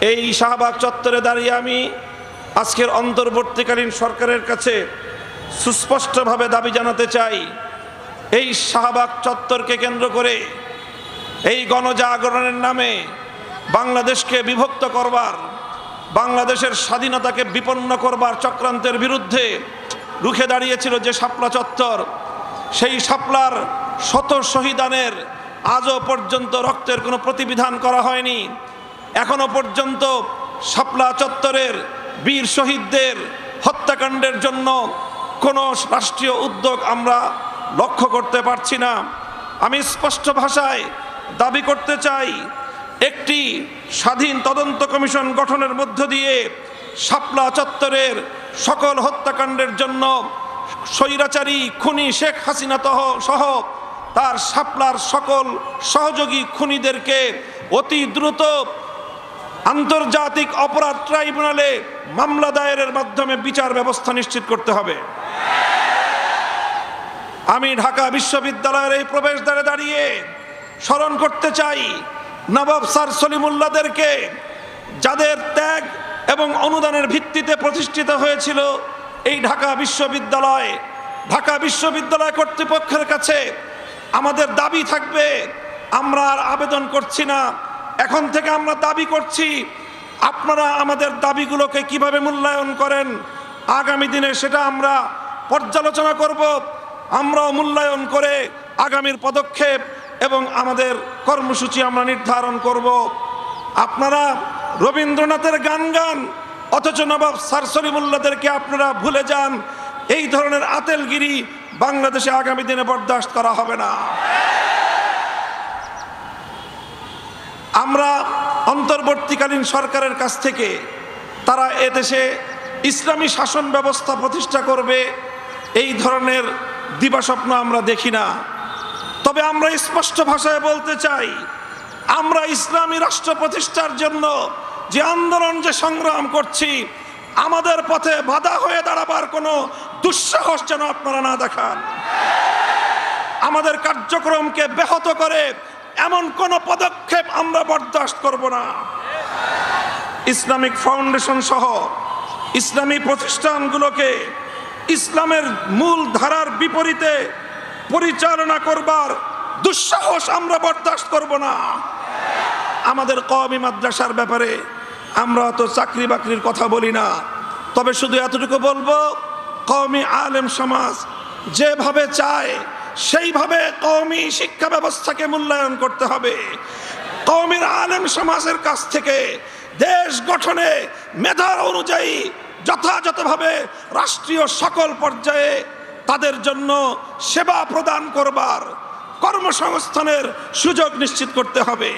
এই শাহবাগ চত্বরে দাঁড়িয়ে আমি আজকের অন্তর্বর্তীকালীন সরকারের কাছে সুস্পষ্টভাবে দাবি জানাতে চাই, এই শাহবাগ চত্বরকে কেন্দ্র করে এই গণজাগরণের নামে বাংলাদেশকে বিভক্ত করবার, বাংলাদেশের স্বাধীনতাকে বিপন্ন করবার চক্রান্তের বিরুদ্ধে রুখে দাঁড়িয়েছিল যে শাপলা চত্বর, সেই শাপলার শত শহীদানের আজও পর্যন্ত রক্তের কোনো প্রতিবিধান করা হয়নি। এখনও পর্যন্ত শাপলা চত্বরের বীর শহীদদের হত্যাকাণ্ডের জন্য কোনো রাষ্ট্রীয় উদ্যোগ আমরা লক্ষ্য করতে পারছি না। আমি স্পষ্ট ভাষায় দাবি করতে চাই, একটি স্বাধীন তদন্ত কমিশন গঠনের মধ্য দিয়ে শাপলা চত্বরের সকল হত্যাকাণ্ডের জন্য স্বৈরাচারী খুনি শেখ হাসিনা তহ সহ তার শাপলার সকল সহযোগী খুনিদেরকে অতি দ্রুত আন্তর্জাতিক অপরাধ ট্রাইব্যুনালে মামলা দায়েরের মাধ্যমে বিচার ব্যবস্থা নিশ্চিত করতে হবে। আমি ঢাকা বিশ্ববিদ্যালয়ের এই প্রবেশদ্বারে দাঁড়িয়ে স্মরণ করতে চাই নবাব স্যার সলিমুল্লাদেরকে, যাদের ত্যাগ এবং অনুদানের ভিত্তিতে প্রতিষ্ঠিত হয়েছিল এই ঢাকা বিশ্ববিদ্যালয়। ঢাকা বিশ্ববিদ্যালয় কর্তৃপক্ষের কাছে আমাদের দাবি থাকবে, আমরা আর আবেদন করছি না। এখন থেকে আমরা দাবি করছি, আপনারা আমাদের দাবিগুলোকে কীভাবে মূল্যায়ন করেন, আগামী দিনে সেটা আমরা পর্যালোচনা করব, আমরাও মূল্যায়ন করে আগামীর পদক্ষেপ এবং আমাদের কর্মসূচি আমরা নির্ধারণ করব। আপনারা রবীন্দ্রনাথের গান গান, অথচ নবাব স্যার সলিমুল্লাদেরকে আপনারা ভুলে যান, এই ধরনের আতেলগিরি বাংলাদেশে আগামী দিনে বরদাস্ত করা হবে না। আমরা অন্তর্বর্তীকালীন সরকারের কাছ থেকে তারা এদেশে ইসলামী শাসন ব্যবস্থা প্রতিষ্ঠা করবে, এই ধরনের দিবাস্বপ্ন আমরা দেখি না। তবে আমরা স্পষ্ট ভাষায় বলতে চাই, আমরা ইসলামী রাষ্ট্র প্রতিষ্ঠার জন্য যে আন্দোলন যে সংগ্রাম করছি, আমাদের পথে বাধা হয়ে দাঁড়াবার কোনো দুঃসাহস যেন আপনারা না দেখান। আমাদের কার্যক্রমকে ব্যাহত করে এমন কোন পদক্ষেপ আমরা বরদাস্ত করব না। ইসলামিক ফাউন্ডেশন সহ ইসলামী প্রতিষ্ঠানগুলোকে ইসলামের মূল ধারার বিপরীতে পরিচালনা করবার দুঃসাহস আমরা বরদাস্ত করব না। আমাদের কওমি মাদ্রাসার ব্যাপারে আমরা তো চাকরি বাকরির কথা বলি না। তবে শুধু এতটুকু বলব, কওমি আলেম সমাজ যেভাবে চায় সেইভাবে কওমি শিক্ষা ব্যবস্থাকে মূল্যায়ন করতে হবে। কমের আলেম সমাজের কাছ থেকে দেশ গঠনে মেধা অনুযায়ী যথাযথভাবে রাষ্ট্রীয় সকল পর্যায়ে তাদের জন্য সেবা প্রদান করবার কর্মসংস্থানের সুযোগ নিশ্চিত করতে হবে।